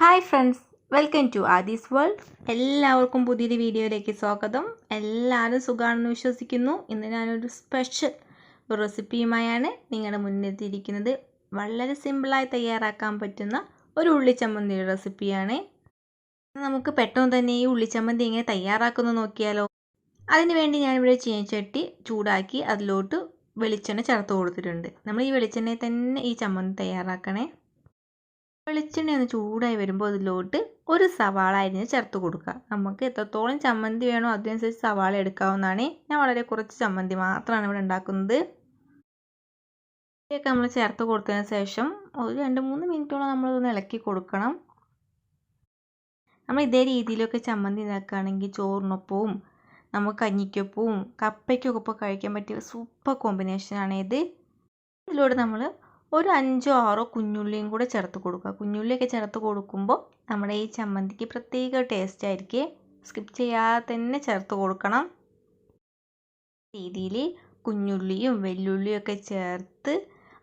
Hi friends welcome to Aadi's world എല്ലാവർക്കും പുതിയൊരു വീഡിയോയിലേക്ക് സ്വാഗതം. എല്ലാവരും സുഖമാണെന്ന് വിശ്വസിക്കുന്നു. ഇന്ന് ഞാനൊരു സ്പെഷ്യൽ റെസിപ്പിയുമായാണ് നിങ്ങളുടെ മുന്നിലെത്തിയിരിക്കുന്നത്. വളരെ സിമ്പിളായി തയ്യാറാക്കാൻ പറ്റുന്ന ഒരു ഉള്ളിച്ചമ്മന്തിയുടെ റെസിപ്പിയാണ് നമുക്ക് പെട്ടെന്ന് തന്നെ ഈ ഉള്ളിച്ചമ്മന്തി എങ്ങനെ തയ്യാറാക്കുന്നത് നോക്കിയാലോ? അതിനുവേണ്ടി ഞാനിവിടെ ചീനച്ചട്ടി ചൂടാക്കി അതിലോട്ട് വെളിച്ചെണ്ണ ചേർത്ത് കൊടുത്തിട്ടുണ്ട്. നമ്മൾ ഈ വെളിച്ചെണ്ണയിൽ തന്നെ ഈ ചമ്മന്തി തയ്യാറാക്കണേ. വെളിച്ചെണ്ണ ഒന്ന് ചൂടായി വരുമ്പോൾ അതിലോട്ട് ഒരു സവാള അരിഞ്ഞ് ചേർത്ത് കൊടുക്കുക. നമുക്ക് എത്രത്തോളം ചമ്മന്തി വേണോ അതിനനുസരിച്ച് സവാള എടുക്കാവുന്നതാണ്. ഞാൻ വളരെ കുറച്ച് ചമ്മന്തി മാത്രമാണ് ഇവിടെ ഉണ്ടാക്കുന്നത്. ഇതൊക്കെ നമ്മൾ ചേർത്ത് കൊടുത്തതിന് ശേഷം ഒരു രണ്ട് മൂന്ന് മിനിറ്റോളം നമ്മളതൊന്ന് ഇളക്കി കൊടുക്കണം. നമ്മൾ ഇതേ രീതിയിലൊക്കെ ചമ്മന്തി ഉണ്ടാക്കുകയാണെങ്കിൽ ചോറിനൊപ്പവും നമുക്ക് കഞ്ഞിക്കൊപ്പവും കപ്പയ്ക്കൊപ്പം കഴിക്കാൻ പറ്റിയ സൂപ്പർ കോമ്പിനേഷനാണ് ഇത്. ഇതിലൂടെ നമ്മൾ ഒരു അഞ്ചോ ആറോ കുഞ്ഞുള്ളിയും കൂടെ ചേർത്ത് കൊടുക്കുക. കുഞ്ഞുള്ളിയൊക്കെ ചേർത്ത് കൊടുക്കുമ്പോൾ നമ്മുടെ ഈ ചമ്മന്തിക്ക് പ്രത്യേക ടേസ്റ്റ് ആയിരിക്കും. സ്കിപ്പ് ചെയ്യാതെ തന്നെ ചേർത്ത് കൊടുക്കണം. രീതിയിൽ കുഞ്ഞുള്ളിയും വെല്ലുള്ളിയും ഒക്കെ ചേർത്ത്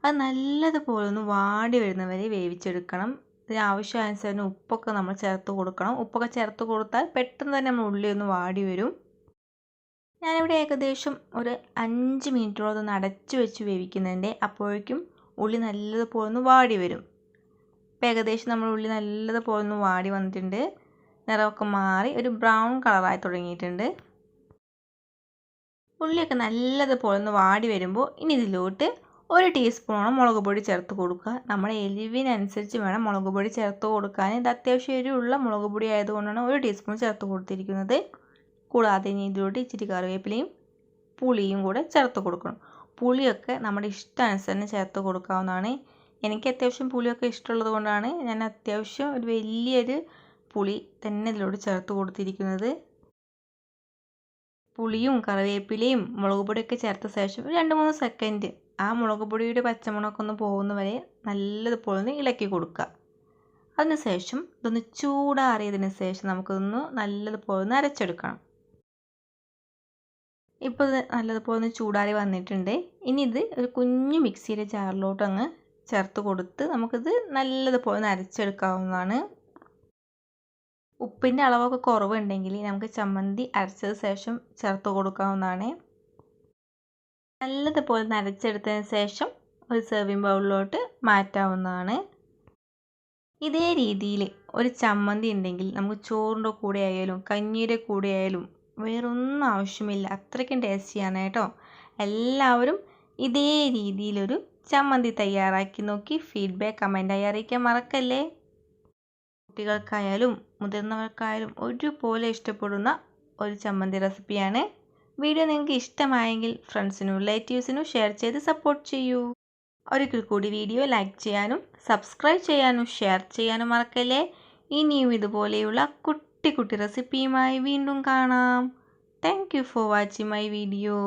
അത് നല്ലതുപോലെ ഒന്ന് വാടി വരുന്നവരെ വേവിച്ചെടുക്കണം. ഇതിന് ആവശ്യാനുസരണം ഉപ്പൊക്കെ നമ്മൾ ചേർത്ത് കൊടുക്കണം. ഉപ്പൊക്കെ ചേർത്ത് കൊടുത്താൽ പെട്ടെന്ന് തന്നെ നമ്മൾ ഉള്ളി ഒന്ന് വാടി വരും. ഞാനിവിടെ ഏകദേശം ഒരു അഞ്ച് മിനിറ്റോളം ഒന്ന് അടച്ചു വെച്ച് വേവിക്കുന്നുണ്ട് അപ്പോഴേക്കും ഉള്ളി നല്ലതുപോലെ ഒന്ന് വാടി വരും. ഇപ്പം ഏകദേശം നമ്മൾ ഉള്ളി നല്ലതുപോലെ ഒന്ന് വാടി വന്നിട്ടുണ്ട്. നിറമൊക്കെ മാറി ഒരു ബ്രൗൺ കളറായി തുടങ്ങിയിട്ടുണ്ട്. ഉള്ളിയൊക്കെ നല്ലതുപോലെ ഒന്ന് വാടി വരുമ്പോൾ ഇനി ഇതിലോട്ട് ഒരു ടീസ്പൂണോളം മുളക് പൊടി ചേർത്ത് കൊടുക്കുക. നമ്മുടെ എരിവിനനുസരിച്ച് വേണം മുളക് പൊടി ചേർത്ത് കൊടുക്കാൻ. ഇത് അത്യാവശ്യം എരിവുള്ള മുളക് പൊടി ആയതുകൊണ്ടാണ് ഒരു ടീസ്പൂൺ ചേർത്ത് കൊടുത്തിരിക്കുന്നത്. കൂടാതെ ഇനി ഇതിലോട്ട് ഇച്ചിരി കറിവേപ്പിലയും പുളിയും കൂടെ ചേർത്ത് കൊടുക്കണം. പുളിയൊക്കെ നമ്മുടെ ഇഷ്ടാനുസരണം ചേർത്ത് കൊടുക്കാവുന്നതാണ്. എനിക്ക് അത്യാവശ്യം പുളിയൊക്കെ ഇഷ്ടമുള്ളത് കൊണ്ടാണ് ഞാൻ അത്യാവശ്യം ഒരു വലിയൊരു പുളി തന്നെ ഇതിലോട്ട് ചേർത്ത് കൊടുത്തിരിക്കുന്നത്. പുളിയും കറിവേപ്പിലയും മുളക് പൊടിയൊക്കെ ചേർത്ത ശേഷം രണ്ട് മൂന്ന് സെക്കൻഡ് ആ മുളക് പൊടിയുടെ പച്ചമുളകൊക്കെ ഒന്ന് പോകുന്ന വരെ നല്ലതുപോലെ ഒന്ന് ഇളക്കി കൊടുക്കുക. അതിനുശേഷം ഇതൊന്ന് ചൂടാറിയതിന് ശേഷം നമുക്കൊന്ന് നല്ലതുപോലെ ഒന്ന് അരച്ചെടുക്കണം. ഇപ്പോൾ ഇത് നല്ലതുപോലെ ഒന്ന് ചൂടാറി വന്നിട്ടുണ്ട്. ഇനി ഇത് ഒരു കുഞ്ഞു മിക്സിയുടെ ജാറിലോട്ട് അങ്ങ് ചേർത്ത് കൊടുത്ത് നമുക്കിത് നല്ലതുപോലെ അരച്ചെടുക്കാവുന്നതാണ്. ഉപ്പിന്റെ അളവൊക്കെ കുറവുണ്ടെങ്കിൽ നമുക്ക് ചമ്മന്തി അരച്ചത് ശേഷം ചേർത്ത് കൊടുക്കാവുന്നതാണ്. നല്ലതുപോലെ അരച്ചെടുത്തതിന് ശേഷം ഒരു സെർവിങ് ബൗളിലോട്ട് മാറ്റാവുന്നതാണ്. ഇതേ രീതിയിൽ ഒരു ചമ്മന്തി ഉണ്ടെങ്കിൽ നമുക്ക് ചോറിന്റെ കൂടെ ആയാലും കഞ്ഞിയുടെ കൂടെ ആയാലും വേറൊന്നും ആവശ്യമില്ല. അത്രയ്ക്കും ടേസ്റ്റിയാണ് കേട്ടോ. എല്ലാവരും ഇതേ രീതിയിലൊരു ചമ്മന്തി തയ്യാറാക്കി നോക്കി ഫീഡ്ബാക്ക് കമന്റായി അറിയിക്കാൻ മറക്കല്ലേ? കുട്ടികൾക്കായാലും മുതിർന്നവർക്കായാലും ഒരുപോലെ ഇഷ്ടപ്പെടുന്ന ഒരു ചമ്മന്തി റെസിപ്പിയാണ് വീഡിയോ നിങ്ങൾക്ക് ഇഷ്ടമായെങ്കിൽ ഫ്രണ്ട്സിനും റിലേറ്റീവ്സിനും ഷെയർ ചെയ്ത് സപ്പോർട്ട് ചെയ്യൂ. ഒരിക്കൽ കൂടി വീഡിയോ ലൈക്ക് ചെയ്യാനും സബ്സ്ക്രൈബ് ചെയ്യാനും ഷെയർ ചെയ്യാനും മറക്കല്ലേ? ഇനിയും ഇതുപോലെയുള്ള കുട്ടി കുട്ടി റെസിപ്പിയുമായി വീണ്ടും കാണാം. Thank you for watching my video